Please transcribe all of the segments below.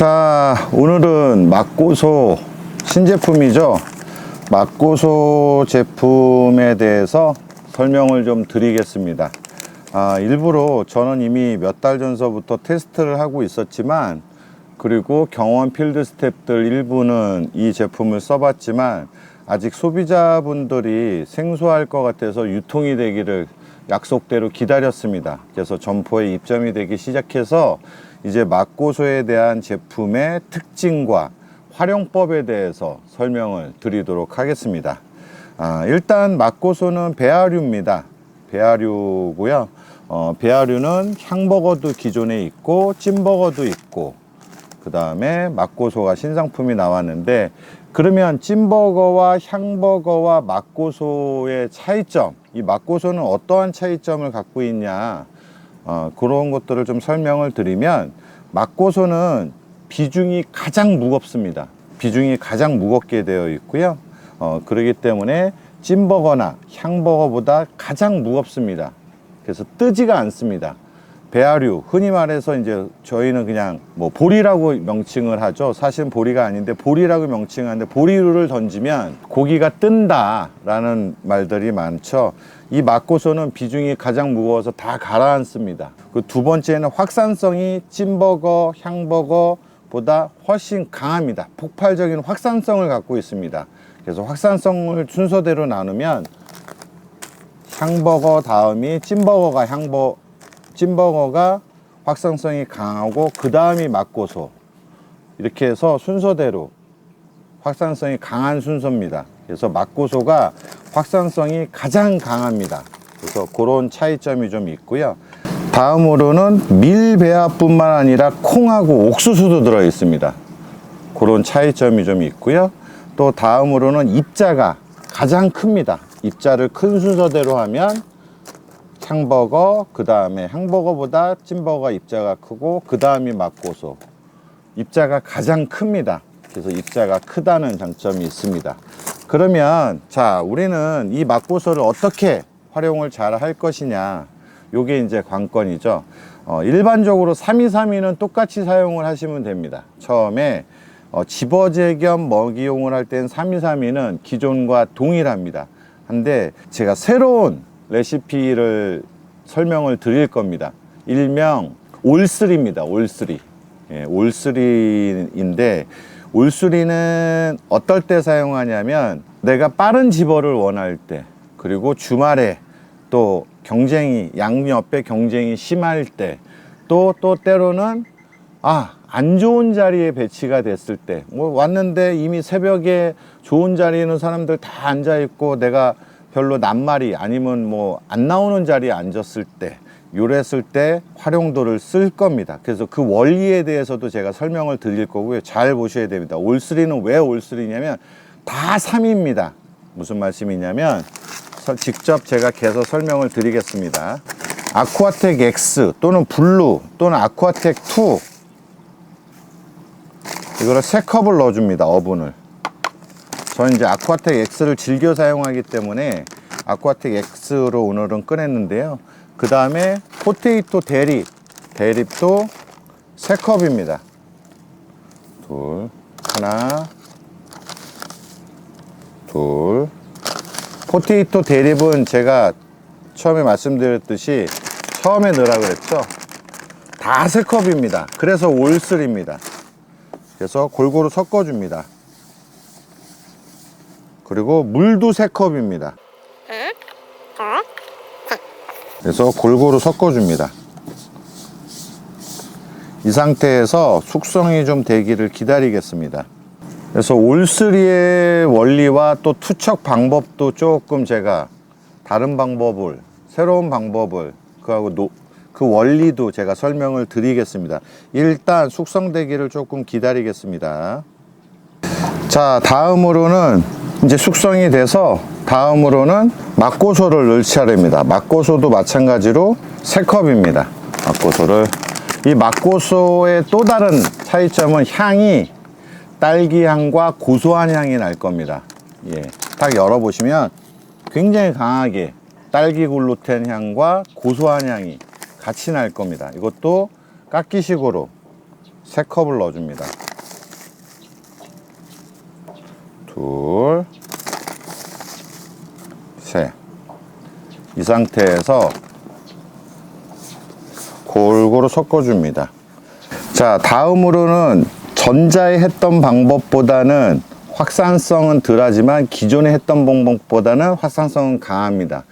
자, 오늘은 막고소 신제품이죠. 막고소 제품에 대해서 설명을 좀 드리겠습니다. 아, 일부러 저는 이미 몇 달 전서부터 테스트를 하고 있었지만, 그리고 경원 필드 스텝들 일부는 이 제품을 써봤지만, 아직 소비자분들이 생소할 것 같아서 유통이 되기를 약속대로 기다렸습니다. 그래서 점포에 입점이 되기 시작해서 이제 막고소에 대한 제품의 특징과 활용법에 대해서 설명을 드리도록 하겠습니다. 아, 일단 막고소는 배아류입니다. 배아류고요. 어, 배아류는 향버거도 기존에 있고 찜버거도 있고 그 다음에 막고소가 신상품이 나왔는데 그러면 찜버거와 향버거와 막고소의 차이점 이 막고소는 어떠한 차이점을 갖고 있냐 어, 그런 것들을 좀 설명을 드리면 막고소는 비중이 가장 무겁습니다. 비중이 가장 무겁게 되어 있고요. 어, 그렇기 때문에 찜버거나 향버거보다 가장 무겁습니다. 그래서 뜨지가 않습니다 배아류 흔히 말해서 이제 저희는 그냥 뭐 보리라고 명칭을 하죠. 사실 보리가 아닌데 보리라고 명칭하는데 보리류를 던지면 고기가 뜬다 라는 말들이 많죠. 이 막고소는 비중이 가장 무거워서 다 가라앉습니다. 그 두 번째는 확산성이 찜버거 향버거 보다 훨씬 강합니다. 폭발적인 확산성을 갖고 있습니다. 그래서 확산성을 순서대로 나누면 향버거 다음이 찜버거가 향버 찜버거가 확산성이 강하고 그 다음이 막고소 이렇게 해서 순서대로 확산성이 강한 순서입니다. 그래서 막고소가 확산성이 가장 강합니다. 그래서 그런 차이점이 좀 있고요. 다음으로는 밀배합뿐만 아니라 콩하고 옥수수도 들어 있습니다. 그런 차이점이 좀 있고요. 또 다음으로는 입자가 가장 큽니다. 입자를 큰 순서대로 하면 향버거, 그 다음에 향버거보다 찜버거가 입자가 크고 그 다음이 막고소. 입자가 가장 큽니다. 그래서 입자가 크다는 장점이 있습니다. 그러면 자 우리는 이 막고소를 어떻게 활용을 잘 할 것이냐 요게 이제 관건이죠. 어, 일반적으로 3232는 똑같이 사용을 하시면 됩니다. 처음에 어, 집어제 겸 먹이용을 할땐 3232는 기존과 동일합니다. 한데 제가 새로운 레시피를 설명을 드릴 겁니다. 일명 올쓰리입니다. 올쓰리. 예, 올쓰리인데 올쓰리는 어떨 때 사용하냐면 내가 빠른 집어를 원할 때 그리고 주말에 또 경쟁이 양옆에 경쟁이 심할 때또또 때로는 아 안 좋은 자리에 배치가 됐을 때 뭐 왔는데 이미 새벽에 좋은 자리에 있는 사람들 다 앉아 있고 내가 별로 낱말이 아니면 뭐 안 나오는 자리에 앉았을 때 요랬을 때 활용도를 쓸 겁니다. 그래서 그 원리에 대해서도 제가 설명을 드릴 거고요. 잘 보셔야 됩니다. 올쓰리는 왜 올쓰리냐면 다 3입니다. 무슨 말씀이냐면 서- 직접 제가 개서 설명을 드리겠습니다. 아쿠아텍 X 또는 블루 또는 아쿠아텍 2 이거를 세 컵을 넣어줍니다. 어분을. 저는 이제 아쿠아텍 X를 즐겨 사용하기 때문에 아쿠아텍 X로 오늘은 꺼냈는데요. 그 다음에 포테이토 대립, 대립도 세 컵입니다. 둘, 하나, 둘. 포테이토 대립은 제가 처음에 말씀드렸듯이 처음에 넣으라 그랬죠. 다세 컵입니다. 그래서 올슬입니다. 그래서 골고루 섞어줍니다. 그리고 물도 세 컵입니다. 그래서 골고루 섞어줍니다. 이 상태에서 숙성이 좀 되기를 기다리겠습니다. 그래서 올쓰리의 원리와 또 투척 방법도 조금 제가 다른 방법을 새로운 방법을 그하고 노, 그 원리도 제가 설명을 드리겠습니다. 일단 숙성되기를 조금 기다리겠습니다. 자, 다음으로는 이제 숙성이 돼서 다음으로는 막고소를 넣을 차례입니다. 막고소도 마찬가지로 세 컵입니다. 막고소를 이 막고소의 또 다른 차이점은 향이 딸기 향과 고소한 향이 날 겁니다. 예, 딱 열어보시면 굉장히 강하게 딸기 글루텐 향과 고소한 향이 같이 날 겁니다. 이것도 깎기식으로 세 컵을 넣어줍니다. 둘, 셋. 이 상태에서 골고루 섞어줍니다. 자, 다음으로는 전자에 했던 방법보다는 확산성은 덜하지만 기존에 했던 방법보다는 확산성은 강합니다.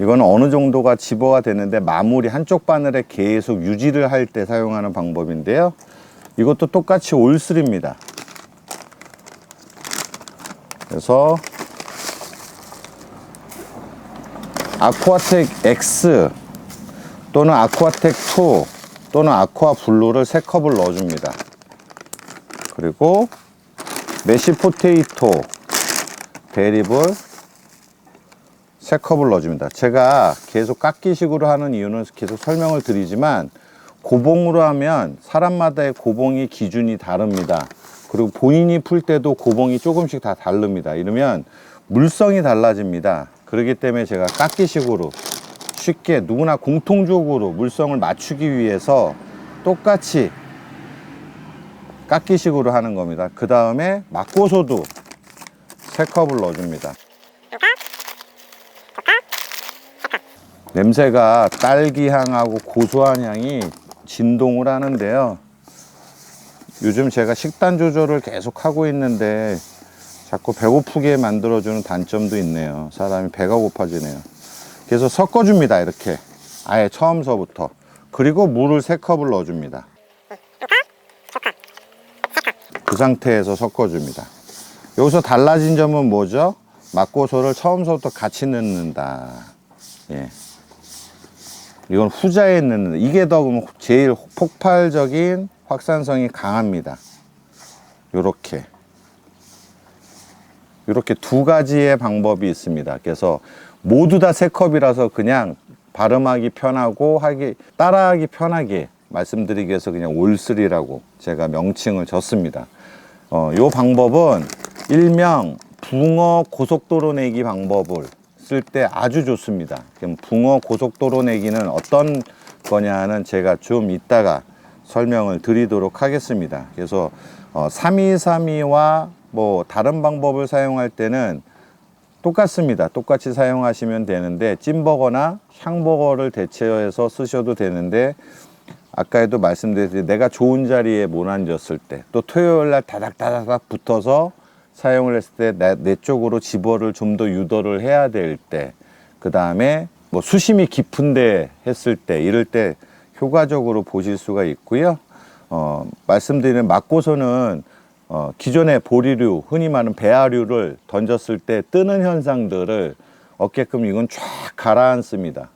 이거는 어느 정도가 집어가 되는데 마무리 한쪽 바늘에 계속 유지를 할 때 사용하는 방법인데요. 이것도 똑같이 올슬입니다. 그래서 아쿠아텍 X 또는 아쿠아텍 2 또는 아쿠아 블루를 세 컵을 넣어줍니다. 그리고 메시 포테이토 대립을 세 컵을 넣어줍니다. 제가 계속 깎기식으로 하는 이유는 계속 설명을 드리지만 고봉으로 하면 사람마다의 고봉이 기준이 다릅니다. 그리고 본인이 풀 때도 고봉이 조금씩 다 다릅니다. 이러면 물성이 달라집니다. 그렇기 때문에 제가 깎기식으로 쉽게 누구나 공통적으로 물성을 맞추기 위해서 똑같이 깎기식으로 하는 겁니다. 그 다음에 막고소도 세 컵을 넣어줍니다. 냄새가 딸기 향하고 고소한 향이 진동을 하는데요. 요즘 제가 식단 조절을 계속 하고 있는데 자꾸 배고프게 만들어주는 단점도 있네요. 사람이 배가 고파지네요. 그래서 섞어줍니다. 이렇게 아예 처음서부터 그리고 물을 세 컵을 넣어줍니다. 그 상태에서 섞어줍니다. 여기서 달라진 점은 뭐죠? 막고소를 처음서부터 같이 넣는다. 예. 이건 후자에 넣는 이게 더 제일 폭발적인 확산성이 강합니다. 요렇게 이렇게 두 가지의 방법이 있습니다. 그래서 모두 다 세 컵이라서 그냥 발음하기 편하고 하기 따라하기 편하게 말씀드리기 위해서 그냥 올슬이라고 제가 명칭을 줬습니다. 어, 요 방법은 일명 붕어 고속도로 내기 방법을 쓸 때 아주 좋습니다. 그럼 붕어 고속도로 내기는 어떤 거냐는 제가 좀 이따가 설명을 드리도록 하겠습니다. 그래서 어, 3232와 뭐 다른 방법을 사용할 때는 똑같습니다. 똑같이 사용하시면 되는데 찐버거나 향버거를 대체해서 쓰셔도 되는데 아까에도 말씀드렸듯이 내가 좋은 자리에 못 앉았을 때 또 토요일 날 다닥다닥 붙어서 사용을 했을 때내 쪽으로 집어를 좀 더 유도를 해야 될 때 그 다음에 뭐 수심이 깊은데 했을 때 이럴 때 효과적으로 보실 수가 있고요. 어, 말씀드리는 막고서는 어, 기존의 보리류, 흔히 말하는 배아류를 던졌을 때 뜨는 현상들을 얻게끔 이건 쫙 가라앉습니다.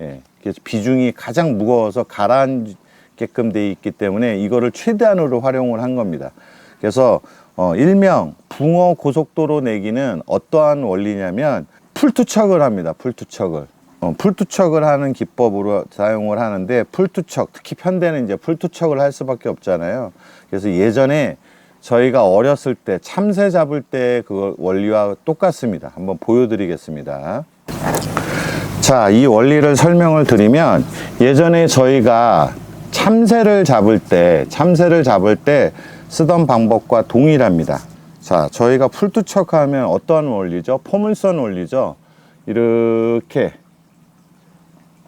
예. 그래서 비중이 가장 무거워서 가라앉게끔 돼 있기 때문에 이거를 최대한으로 활용을 한 겁니다. 그래서 어, 일명 붕어 고속도로 내기는 어떠한 원리냐면 풀투척을 합니다. 풀투척을. 어, 풀투척을 하는 기법으로 사용을 하는데 풀투척, 특히 편대는 이제 풀투척을 할 수밖에 없잖아요. 그래서 예전에 저희가 어렸을 때 참새 잡을 때 그 원리와 똑같습니다. 한번 보여드리겠습니다. 자, 이 원리를 설명을 드리면 예전에 저희가 참새를 잡을 때, 참새를 잡을 때 쓰던 방법과 동일합니다. 자, 저희가 풀투척하면 어떤 원리죠? 포물선 원리죠. 이렇게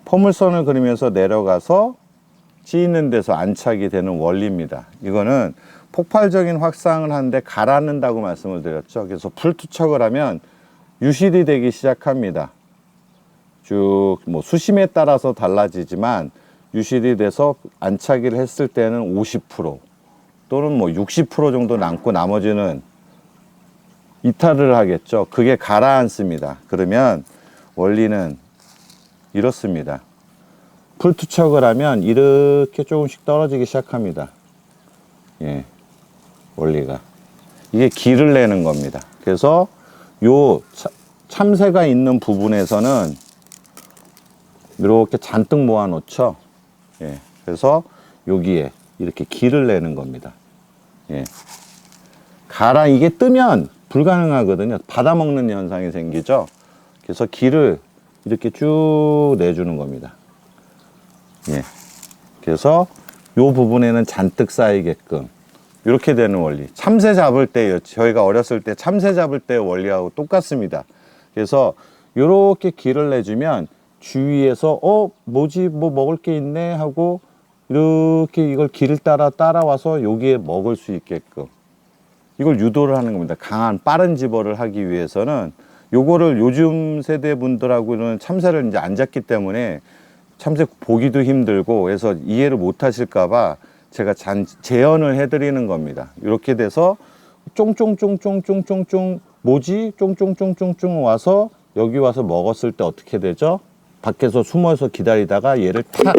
포물선을 그리면서 내려가서 찌있는 데서 안착이 되는 원리입니다. 이거는 폭발적인 확산을 하는데 가라앉는다고 말씀을 드렸죠. 그래서 풀투척을 하면 유실이 되기 시작합니다. 쭉 뭐 수심에 따라서 달라지지만 유실이 돼서 안착을 했을 때는 50% 또는 뭐 60% 정도 남고 나머지는 이탈을 하겠죠. 그게 가라앉습니다. 그러면 원리는 이렇습니다. 풀투척을 하면 이렇게 조금씩 떨어지기 시작합니다. 예, 원리가. 이게 길을 내는 겁니다. 그래서 요 차- 참새가 있는 부분에서는 이렇게 잔뜩 모아 놓죠. 예, 그래서 여기에 이렇게 길을 내는 겁니다. 예. 가라 이게 뜨면 불가능하거든요. 받아먹는 현상이 생기죠. 그래서 길을 이렇게 쭉 내주는 겁니다. 예. 그래서 요 부분에는 잔뜩 쌓이게끔 이렇게 되는 원리. 참새 잡을 때 저희가 어렸을 때 참새 잡을 때 원리하고 똑같습니다. 그래서 이렇게 길을 내주면 주위에서 어 뭐지 뭐 먹을 게 있네 하고 이렇게 이걸 길을 따라 따라와서 여기에 먹을 수 있게끔 이걸 유도를 하는 겁니다. 강한 빠른 집어를 하기 위해서는 요거를 요즘 세대 분들하고는 참새를 이제 안 잡기 때문에 참새 보기도 힘들고 그래서 이해를 못 하실까봐 제가 잔, 재현을 해드리는 겁니다. 이렇게 돼서 쫑쫑쫑쫑쫑쫑쫑 뭐지? 쫑쫑쫑쫑쫑 와서 여기 와서 먹었을 때 어떻게 되죠? 밖에서 숨어서 기다리다가 얘를 탁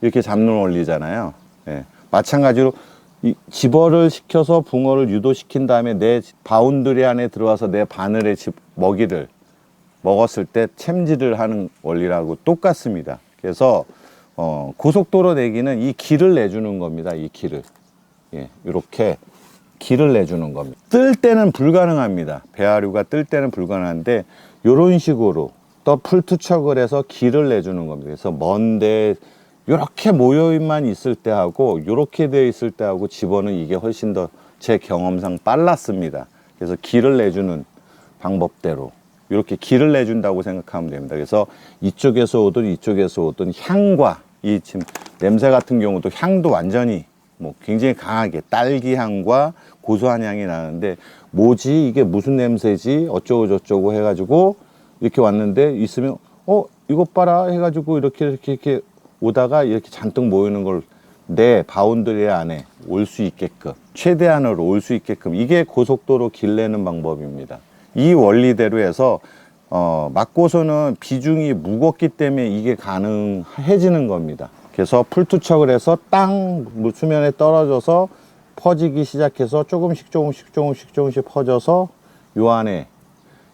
이렇게 잡는 원리잖아요. 예. 마찬가지로 이 집어를 시켜서 붕어를 유도시킨 다음에 내 바운드리 안에 들어와서 내 바늘의 집 먹이를 먹었을 때 챔질을 하는 원리라고 똑같습니다. 그래서 어, 고속도로 내기는 이 길을 내주는 겁니다. 이 길을 예, 이렇게 길을 내주는 겁니다. 뜰 때는 불가능합니다. 배아류가 뜰 때는 불가능한데 이런 식으로 또 풀투척을 해서 길을 내주는 겁니다. 그래서 먼데 이렇게 모여만 있을 때 하고 이렇게 되어 있을 때 하고 집어는 이게 훨씬 더 제 경험상 빨랐습니다. 그래서 길을 내주는 방법대로 이렇게 길을 내준다고 생각하면 됩니다. 그래서 이쪽에서 오든 이쪽에서 오든 향과 이 지금 냄새 같은 경우도 향도 완전히 뭐 굉장히 강하게 딸기 향과 고소한 향이 나는데 뭐지 이게 무슨 냄새지 어쩌고 저쩌고 해가지고 이렇게 왔는데 있으면 어 이것 봐라 해가지고 이렇게 이렇게 이렇게 오다가 이렇게 잔뜩 모이는 걸 내 바운드리 안에 올 수 있게끔 최대한으로 올 수 있게끔 이게 고속도로 길 내는 방법입니다. 이 원리대로 해서 어, 막고서는 비중이 무겁기 때문에 이게 가능해지는 겁니다. 그래서 풀투척을 해서 땅 수면에 떨어져서 퍼지기 시작해서 조금씩 조금씩 조금씩 조금씩 퍼져서 요 안에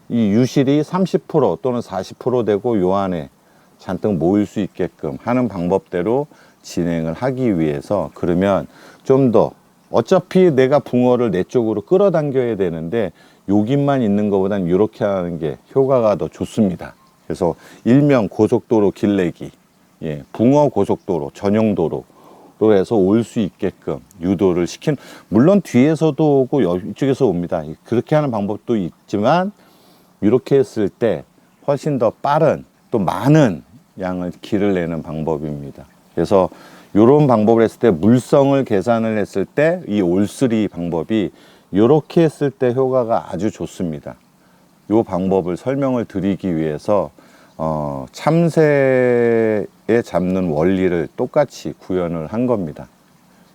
이 유실이 30% 또는 40% 되고 요 안에 잔뜩 모일 수 있게끔 하는 방법대로 진행을 하기 위해서 그러면 좀 더 어차피 내가 붕어를 내 쪽으로 끌어당겨야 되는데 여기만 있는 것보단 이렇게 하는 게 효과가 더 좋습니다. 그래서 일명 고속도로 길내기, 예, 붕어 고속도로 전용도로 로 해서 올 수 있게끔 유도를 시킨 물론 뒤에서도 오고 여- 이쪽에서 옵니다. 그렇게 하는 방법도 있지만 이렇게 했을 때 훨씬 더 빠른 또 많은 양을 길을 내는 방법입니다. 그래서 이런 방법을 했을 때 물성을 계산을 했을 때 이 올쓰리 방법이 이렇게 했을 때 효과가 아주 좋습니다. 이 방법을 설명을 드리기 위해서 어, 참새에 잡는 원리를 똑같이 구현을 한 겁니다.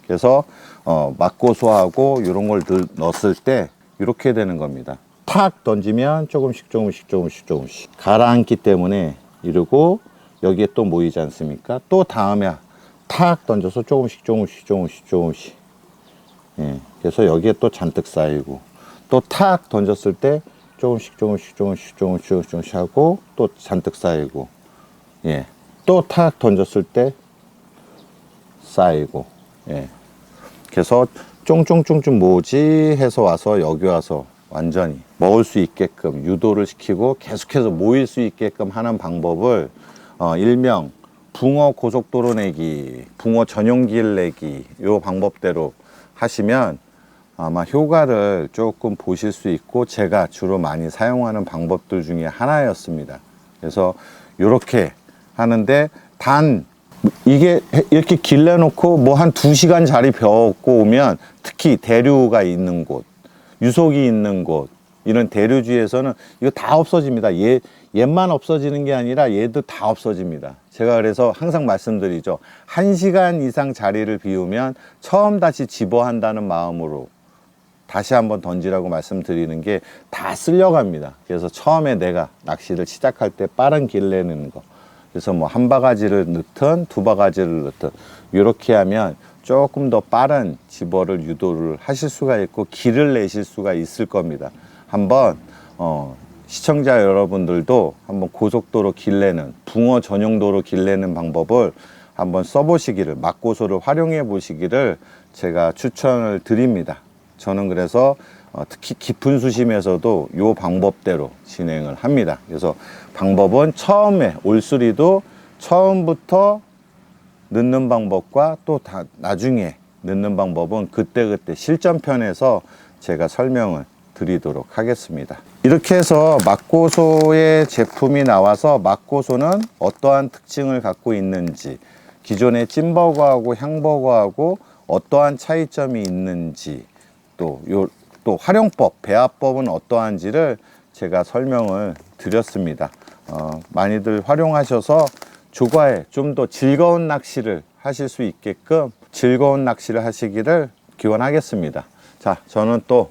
그래서 어, 막고소하고 이런 걸 넣- 넣었을 때 이렇게 되는 겁니다. 탁 던지면 조금씩 조금씩 조금씩 조금씩 가라앉기 때문에 이러고 여기에 또 모이지 않습니까? 또 다음에 탁 던져서 조금씩 조금씩 조금씩 조금씩 예, 그래서 여기에 또 잔뜩 쌓이고 또 탁 던졌을 때 조금씩 조금씩 조금씩 조금씩 조금씩, 하고 또 잔뜩 쌓이고 예, 또 탁 던졌을 때 쌓이고 예, 그래서 쫑쫑쫑쫑 뭐지 해서 와서 여기 와서 완전히 먹을 수 있게끔 유도를 시키고 계속해서 모일 수 있게끔 하는 방법을 어, 일명 붕어 고속도로 내기, 붕어 전용길 내기 요 방법대로 하시면 아마 효과를 조금 보실 수 있고 제가 주로 많이 사용하는 방법들 중에 하나였습니다. 그래서 이렇게 하는데 단 이게 이렇게 길러놓고 뭐 한 두 시간 자리 벼고 오면 특히 대류가 있는 곳, 유속이 있는 곳 이런 대류지에서는 이거 다 없어집니다. 얘 얘만 없어지는 게 아니라 얘도 다 없어집니다. 제가 그래서 항상 말씀드리죠. 한 시간 이상 자리를 비우면 처음 다시 집어한다는 마음으로 다시 한번 던지라고 말씀드리는 게 다 쓸려갑니다. 그래서 처음에 내가 낚시를 시작할 때 빠른 길 내는 거. 그래서 뭐 한 바가지를 넣든 두 바가지를 넣든 이렇게 하면 조금 더 빠른 집어를 유도를 하실 수가 있고 길을 내실 수가 있을 겁니다. 한번 어, 시청자 여러분들도 한번 고속도로 길 내는 붕어 전용도로 길 내는 방법을 한번 써보시기를 막고소를 활용해 보시기를 제가 추천을 드립니다. 저는 그래서 어, 특히 깊은 수심에서도 이 방법대로 진행을 합니다. 그래서 방법은 처음에 올수리도 처음부터 넣는 방법과 또 다 나중에 넣는 방법은 그때그때 실전편에서 제가 설명을 드리도록 하겠습니다. 이렇게 해서 막고소의 제품이 나와서 막고소는 어떠한 특징을 갖고 있는지 기존의 찐버거하고 향버거하고 어떠한 차이점이 있는지 또 요 또 활용법, 배합법은 어떠한지를 제가 설명을 드렸습니다. 어, 많이들 활용하셔서 조과에 좀 더 즐거운 낚시를 하실 수 있게끔 즐거운 낚시를 하시기를 기원하겠습니다. 자, 저는 또